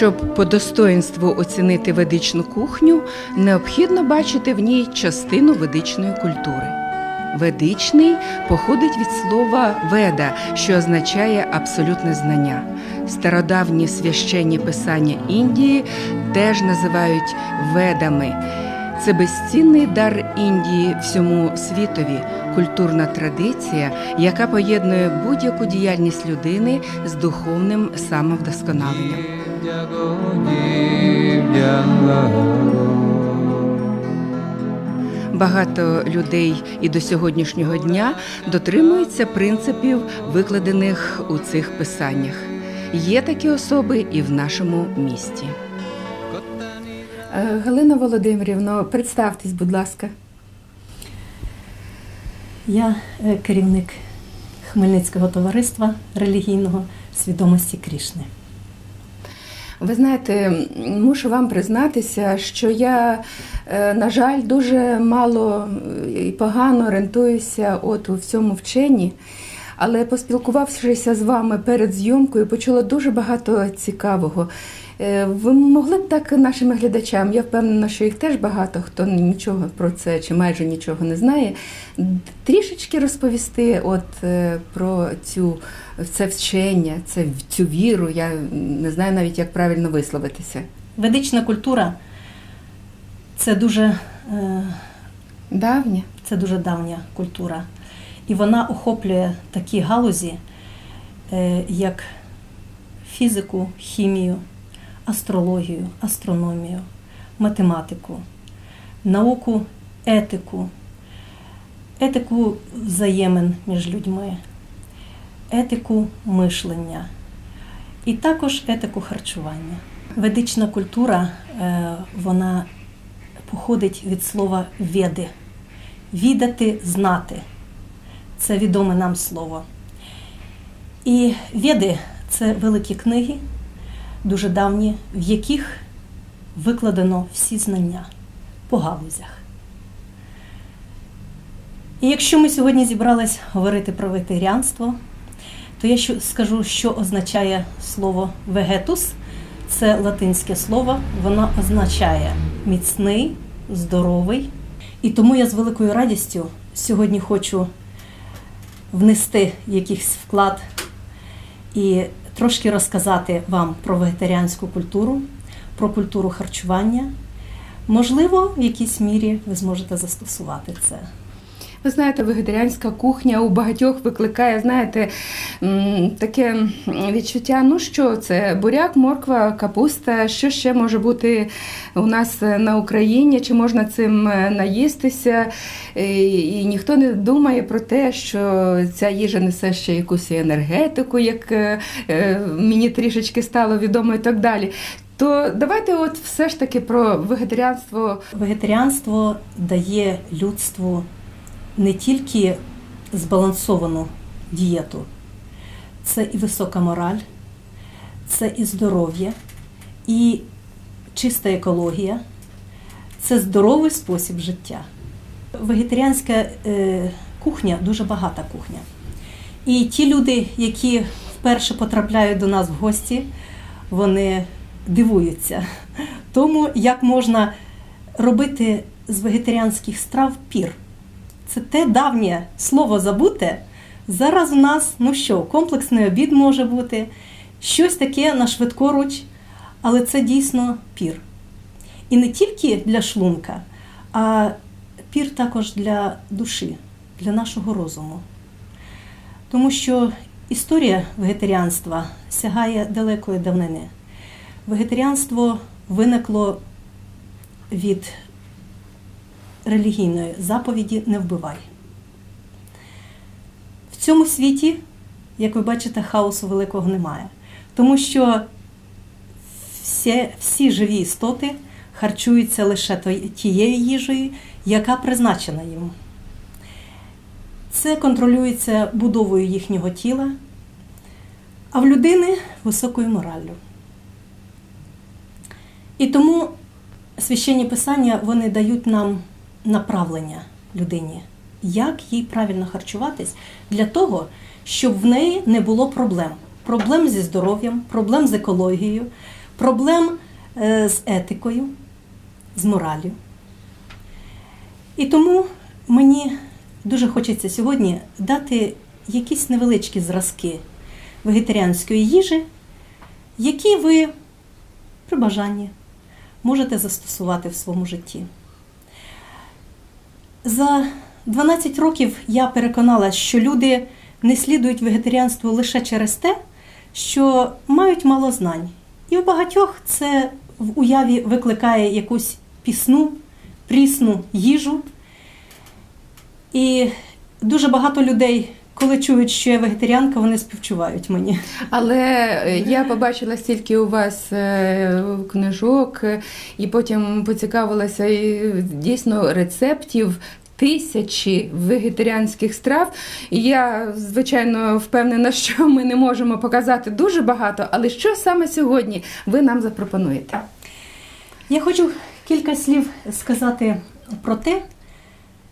Щоб по достоїнству оцінити ведичну кухню, необхідно бачити в ній частину ведичної культури. Ведичний походить від слова веда, що означає абсолютне знання. Стародавні священні писання Індії теж називають ведами. Це безцінний дар Індії всьому світові, культурна традиція, яка поєднує будь-яку діяльність людини з духовним самовдосконаленням. Багато людей і до сьогоднішнього дня дотримуються принципів, викладених у цих писаннях. Є такі особи і в нашому місті. Е, Галина Володимирівна, представтесь, будь ласка. Я е, керівник Хмельницького товариства релігійного свідомості Крішни. Ви знаєте, мушу вам признатися, що я, е, на жаль, дуже мало е, і погано орієнтуюся от у всьому вченні. Але поспілкувавшися з вами перед зйомкою, почула дуже багато цікавого. Е, Ви могли б так нашим глядачам, я впевнена, що їх теж багато хто нічого про це чи майже нічого не знає, трішечки розповісти от е, про цю це вчення, це цю віру. Я не знаю навіть, як правильно висловитися. Ведична культура це дуже, е, Давня. це дуже давня культура. І вона охоплює такі галузі, як фізику, хімію, астрологію, астрономію, математику, науку, етику, етику взаємин між людьми, етику мишлення і також етику харчування. Ведична культура е, вона походить від слова веди. Відати, знати. Це відоме нам слово. І веди це великі книги, дуже давні, в яких викладено всі знання по галузях. І якщо ми сьогодні зібрались говорити про вегетаріанство, то я скажу, що означає слово вегетус. Це латинське слово, воно означає міцний, здоровий. І тому я з великою радістю сьогодні хочу внести якийсь вклад і трошки розказати вам про вегетаріанську культуру, про культуру харчування. Можливо, в якійсь мірі ви зможете застосувати це. Ви знаєте, вегетаріанська кухня у багатьох викликає, знаєте, таке відчуття, ну що це? Буряк, морква, капуста, що ще може бути у нас на Україні, чи можна цим е, наїстися? І, ніхто не думає про те, що ця їжа несе ще якусь енергетику, як е, е, мені трішечки стало відомо і так далі. То давайте от все ж таки про вегетаріанство Вегетаріанство дає людству не тільки збалансовану дієту, це і висока мораль, це і здоров'я, і чиста екологія, це здоровий спосіб життя. Вегетаріанська е, кухня дуже багата кухня. І ті люди, які вперше потрапляють до нас в гості, вони дивуються тому, як можна робити з вегетаріанських страв пір. Це те давнє слово забуте. Зараз у нас, ну що, комплексний обід може бути, щось таке на швидкоруч, але це дійсно пір. І не тільки для шлунка, а пір також для душі, для нашого розуму. Тому що історія вегетаріанства сягає далекої давнини. Вегетаріанство виникло від релігійної заповіді не вбивай. В цьому світі, як ви бачите, хаосу великого немає. Тому що всі, всі живі істоти харчуються лише тією їжею, яка призначена їм. Це контролюється будовою їхнього тіла, а в людини високою мораллю. І тому священні писання вони дають нам направлення людині, як їй правильно харчуватись для того, щоб в неї не було проблем. Проблем зі здоров'ям, проблем з екологією, проблем е, з етикою, з мораллю. І тому мені дуже хочеться сьогодні дати якісь невеличкі зразки вегетаріанської їжі, які ви при бажанні можете застосувати в своєму житті. За 12 років я переконалася, що люди не слідують вегетаріанству лише через те, що мають мало знань. І у багатьох це в уяві викликає якусь пісну, прісну їжу. І дуже багато людей, коли чують, що я вегетаріанка, вони співчувають мені. Але е, я побачила стільки у вас е, книжок, е, і потім поцікавилася дійсно рецептів. Тисячі вегетаріанських страв. І я, звичайно, впевнена, що ми не можемо показати дуже багато, але що саме сьогодні ви нам запропонуєте? Я хочу кілька слів сказати про те,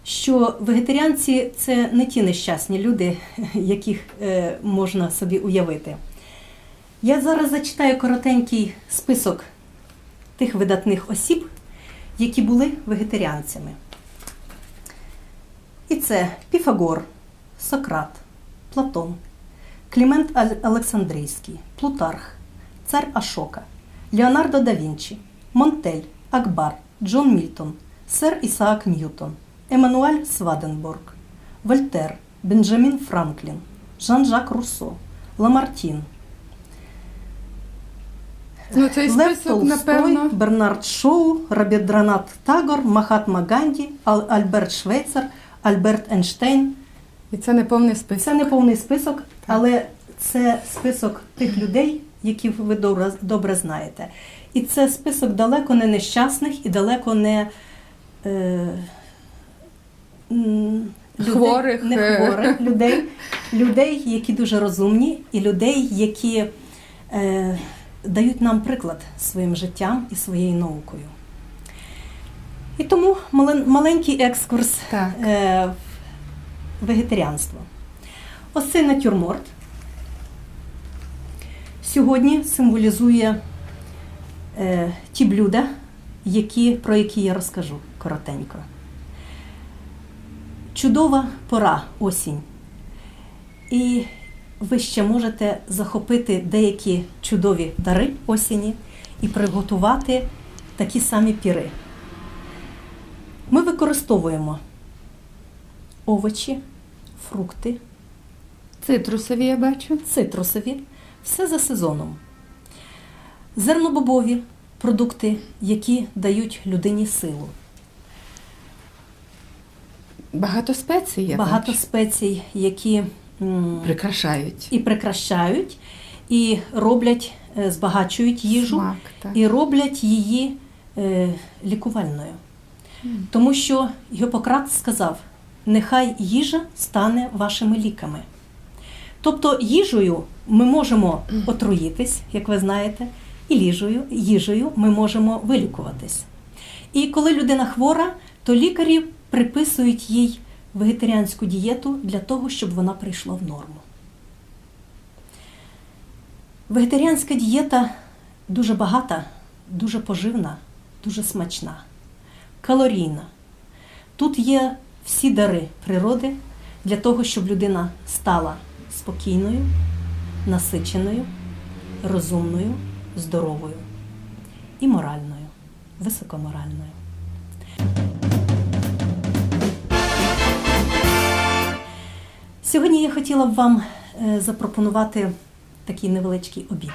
що вегетаріанці це не ті нещасні люди, яких е, можна собі уявити. Я зараз зачитаю коротенький список тих видатних осіб, які були вегетаріанцями. І це Піфагор, Сократ, Платон, Клімент Олександрійський, Плутарх, цар Ашока, Леонардо да Вінчі, Монтель, Акбар, Джон Мільтон, сер Ісаак Ньютон, Еммануель Сваденборг, Вольтер, Бенджамін Франклін, Жан-Жак Руссо, Ламартін, Ну, цей Лев список, Толстой, напевно. Бернард Шоу, Рабіндранат Тагор, Махатма Ганді, Ал- Альберт Швейцар, Альберт Ейнштейн. І це не повний список. Це не повний список, але це список тих людей, яких ви добре, добре знаєте. І це список далеко не нещасних і далеко не е, людей- Хворих, не е. хворих людей, людей, які дуже розумні, і людей, які е, дають нам приклад своїм життям і своєю наукою. І тому маленький екскурс Так. е, в вегетаріанство. Ось цей натюрморт сьогодні символізує е, ті блюда, які, про які я розкажу коротенько. Чудова пора осінь. І ви ще можете захопити деякі чудові дари осені і приготувати такі самі піри. Ми використовуємо овочі, фрукти, Цитрусові я бачу. цитрусові, все за сезоном. Зернобобові продукти, які дають людині силу. Багато спецій я Багато бачу. спецій, які прикрашають. і прикрашають, і роблять, е, збагачують їжу, Смак, так. і роблять її е, лікувальною. Тому що Гіппократ сказав: нехай їжа стане вашими ліками. Тобто їжею ми можемо отруїтись, як ви знаєте, і їжею, їжею ми можемо вилікуватись. І коли людина хвора, то лікарі приписують їй вегетаріанську дієту для того, щоб вона прийшла в норму. Вегетаріанська дієта дуже багата, дуже поживна, дуже смачна, калорійна. Тут є всі дари природи для того, щоб людина стала спокійною, насиченою, розумною, здоровою і моральною, високоморальною. Сьогодні я хотіла б вам е, запропонувати такий невеличкий обід.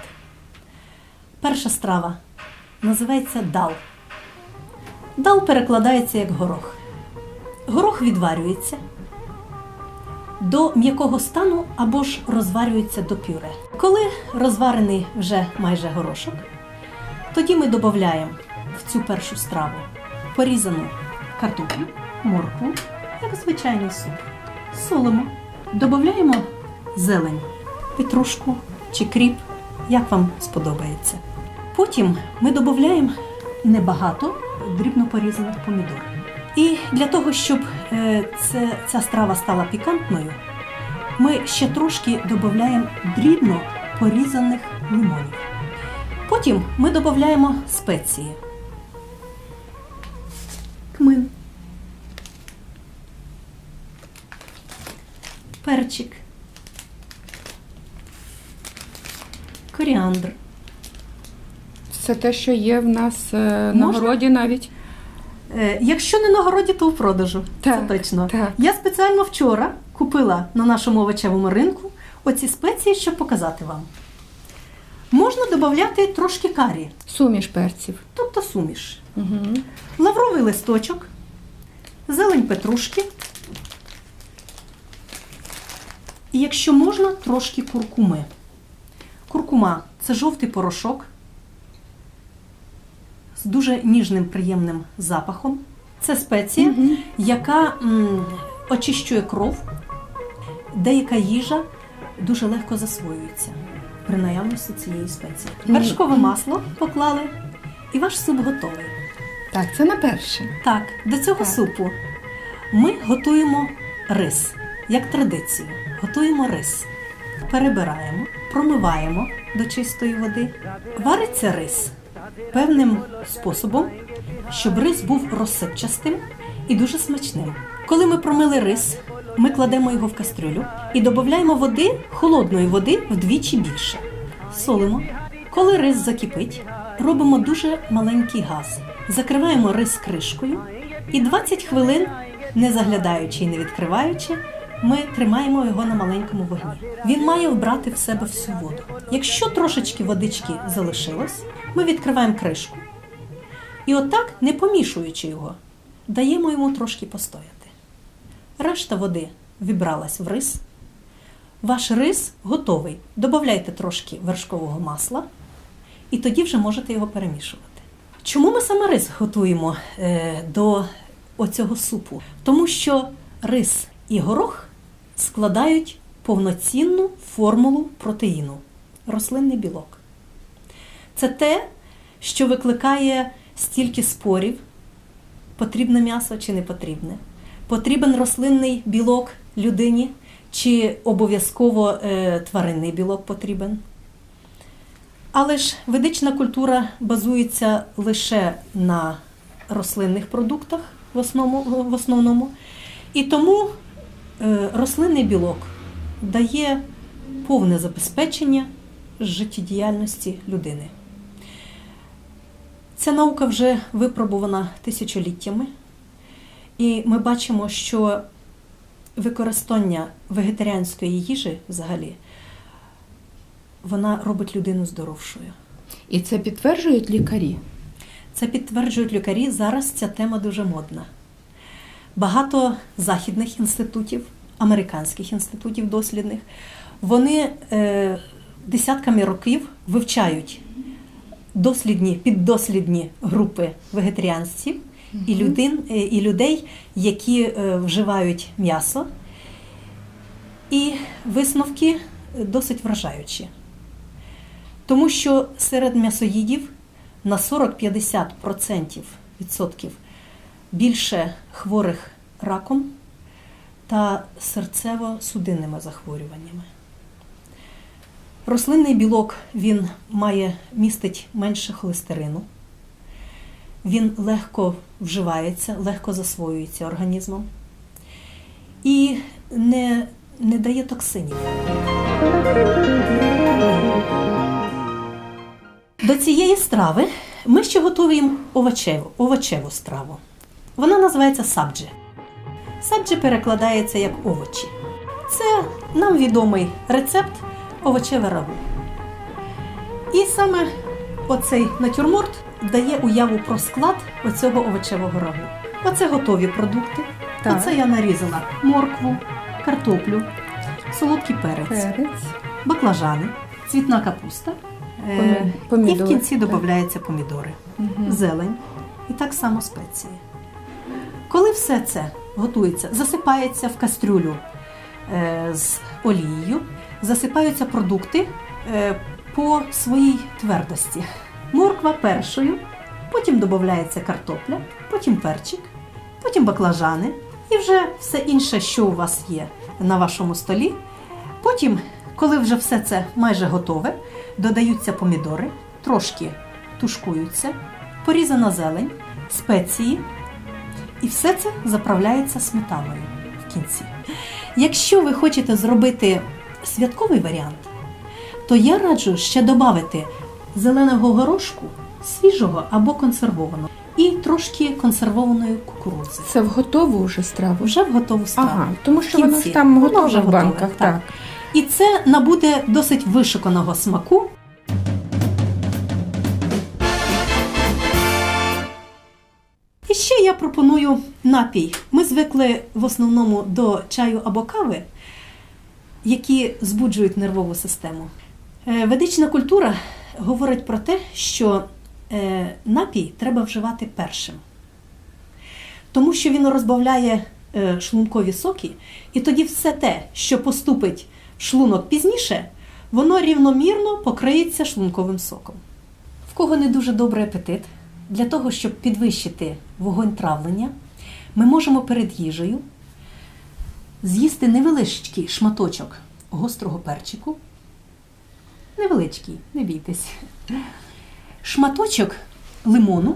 Перша страва називається дал. Дал перекладається як горох. Горох відварюється до м'якого стану або ж розварюється до пюре. Коли розварений вже майже горошок, тоді ми додаємо в цю першу страву порізану картоплю, моркву, як звичайний суп. Солимо, додаємо зелень, петрушку чи кріп, як вам сподобається. Потім ми додаємо небагато дрібно порізаних помідор. І для того, щоб е, це, ця страва стала пікантною, ми ще трошки додаємо дрібно порізаних лимонів. Потім ми додаємо спеції. Кмин. Перчик. Коріандр. Це те, що є в нас е, на Можна? городі навіть. Е, Якщо не на городі, то у продажу. Так, Це точно. так. Я спеціально вчора купила на нашому овочевому ринку оці спеції, щоб показати вам. Можна додати трошки карі, Суміш перців. тобто суміш. Угу. Лавровий листочок, зелень петрушки. І якщо можна, трошки куркуми. Куркума це жовтий порошок з дуже ніжним приємним запахом. Це спеція, Мгм. яка м, очищує кров. Деяка їжа дуже легко засвоюється при наявності цієї спеції. Вершкове масло поклали, і ваш суп готовий. Так, це на перше. Так, до цього Так. супу ми готуємо рис, як традицію. Готуємо рис, перебираємо, промиваємо до чистої води. Вариться рис певним способом, щоб рис був розсипчастим і дуже смачним. Коли ми промили рис, ми кладемо його в кастрюлю і додаємо води, холодної води вдвічі більше. Солимо. Коли рис закипить, робимо дуже маленький газ. Закриваємо рис кришкою і 20 хвилин, не заглядаючи і не відкриваючи, ми тримаємо його на маленькому вогні. Він має вбрати в себе всю воду. Якщо трошечки водички залишилось, ми відкриваємо кришку. І отак, не помішуючи його, даємо йому трошки постояти. Решта води вібралась в рис. Ваш рис готовий. Добавляйте трошки вершкового масла, і тоді вже можете його перемішувати. Чому ми саме рис готуємо е, до оцього супу? Тому що рис і горох складають повноцінну формулу протеїну рослинний білок. Це те, що викликає стільки спорів, потрібне м'ясо чи не потрібне. Потрібен рослинний білок людині, чи обов'язково е, тваринний білок потрібен. Але ж ведична культура базується лише на рослинних продуктах в основному. І тому рослинний білок дає повне забезпечення життєдіяльності людини. Ця наука вже випробувана тисячоліттями, і ми бачимо, що використання вегетаріанської їжі взагалі вона робить людину здоровшою. І це підтверджують лікарі. Це підтверджують лікарі. Зараз ця тема дуже модна. Багато західних інститутів, американських інститутів дослідних, вони е, десятками років вивчають дослідні, піддослідні групи вегетаріанців і, людин, е, і людей, які е, вживають м'ясо. І висновки досить вражаючі. Тому що серед м'ясоїдів на 40-50% відсотків більше хворих раком та серцево-судинними захворюваннями. Рослинний білок він має містить менше холестерину, він легко вживається, легко засвоюється організмом і не, не дає токсинів. До цієї страви ми ще готуємо овочеву, овочеву страву. Вона називається сабджі. Сабджі перекладається як овочі. Це нам відомий рецепт овочеве рагу. І саме оцей натюрморт дає уяву про склад оцього овочевого рагу. Оце готові продукти. Так. Оце я нарізала моркву, картоплю, солодкий перець Перець. баклажани, цвітна капуста. е, Помі- І в кінці так. додаються помідори, Мгм. зелень і так само спеції. Коли все це готується, засипається в кастрюлю е, з олією, засипаються продукти е, по своїй твердості. Морква першою, потім додається картопля, потім перчик, потім баклажани і вже все інше, що у вас є на вашому столі. Потім, коли вже все це майже готове, додаються помідори, трошки тушкуються, порізана зелень, спеції, і все це заправляється сметаною в кінці. Якщо ви хочете зробити святковий варіант, то я раджу ще додати зеленого горошку, свіжого або консервованого, і трошки консервованої кукурудзи. Це в готову вже страву. Вже в готову страву. Ага, тому що В воно кінці. ж там вже в банках. так. Так. І це набуде досить вишуканого смаку. Я пропоную напій. Ми звикли в основному до чаю або кави, які збуджують нервову систему. Е, Ведична культура говорить про те, що е, напій треба вживати першим, тому що він розбавляє е, шлункові соки, і тоді все те, що поступить в шлунок пізніше, воно рівномірно покриється шлунковим соком. В кого не дуже добрий апетит, для того, щоб підвищити вогонь травлення, ми можемо перед їжею з'їсти невеличкий шматочок гострого перчику. Невеличкий, не бійтесь. Шматочок лимону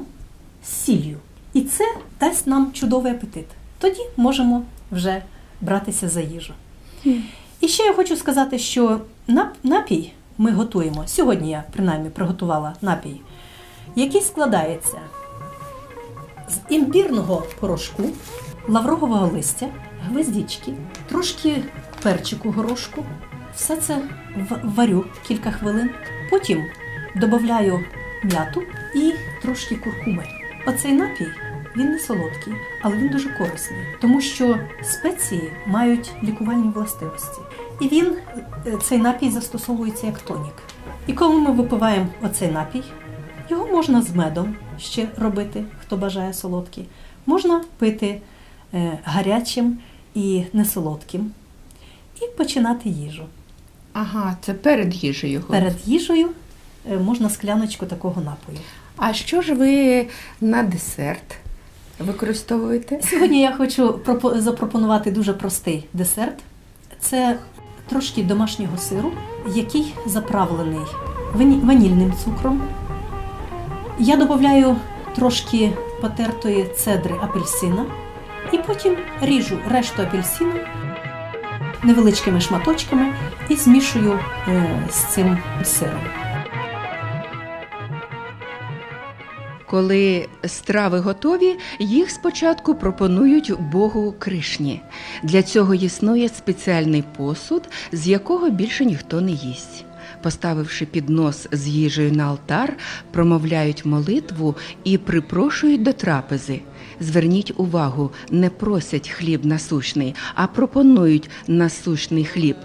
з сіллю. І це дасть нам чудовий апетит. Тоді можемо вже братися за їжу. І ще я хочу сказати, що нап- напій ми готуємо. Сьогодні я принаймні приготувала напій, який складається з імбірного порошку, лаврового листя, гвоздички, трошки перчику горошку. Все це варю кілька хвилин. Потім додаю м'яту і трошки куркуми. Оцей напій він не солодкий, але він дуже корисний, тому що спеції мають лікувальні властивості. І він, е, цей напій, застосовується як тонік. І коли ми випиваємо оцей напій, його можна з медом ще робити, хто бажає солодкий. Можна пити е, гарячим і несолодким. І починати їжу. Ага, це перед їжею. Перед їжею е, можна скляночку такого напою. А що ж ви на десерт використовуєте? Сьогодні я хочу пропо- запропонувати дуже простий десерт. Це трошки домашнього сиру, який заправлений ванільним цукром. Я додаю трошки потертої цедри апельсина і потім ріжу решту апельсину невеличкими шматочками і змішую е, з цим сиром. Коли страви готові, їх спочатку пропонують Богу Кришні. Для цього існує спеціальний посуд, з якого більше ніхто не їсть. Поставивши піднос з їжею на алтар, промовляють молитву і припрошують до трапези. Зверніть увагу, не просять хліб насущний, а пропонують насущний хліб,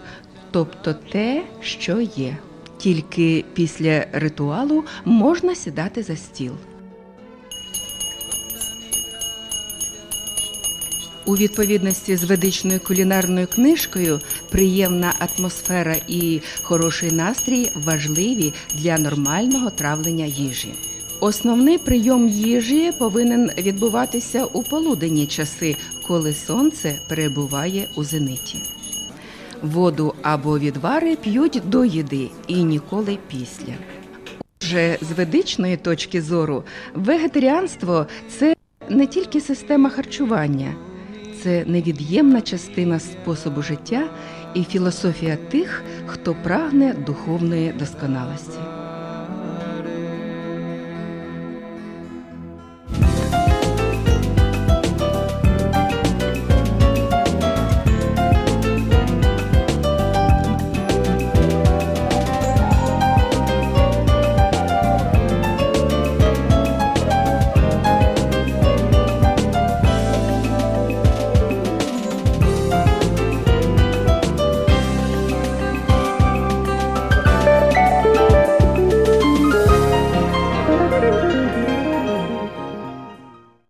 тобто те, що є. Тільки після ритуалу можна сідати за стіл. У відповідності з ведичною кулінарною книжкою приємна атмосфера і хороший настрій важливі для нормального травлення їжі. Основний прийом їжі повинен відбуватися у полуденні часи, коли сонце перебуває у зениті. Воду або відвари п'ють до їди і ніколи після. Отже, з ведичної точки зору, вегетаріанство це не тільки система харчування, це невід'ємна частина способу життя і філософія тих, хто прагне духовної досконалості.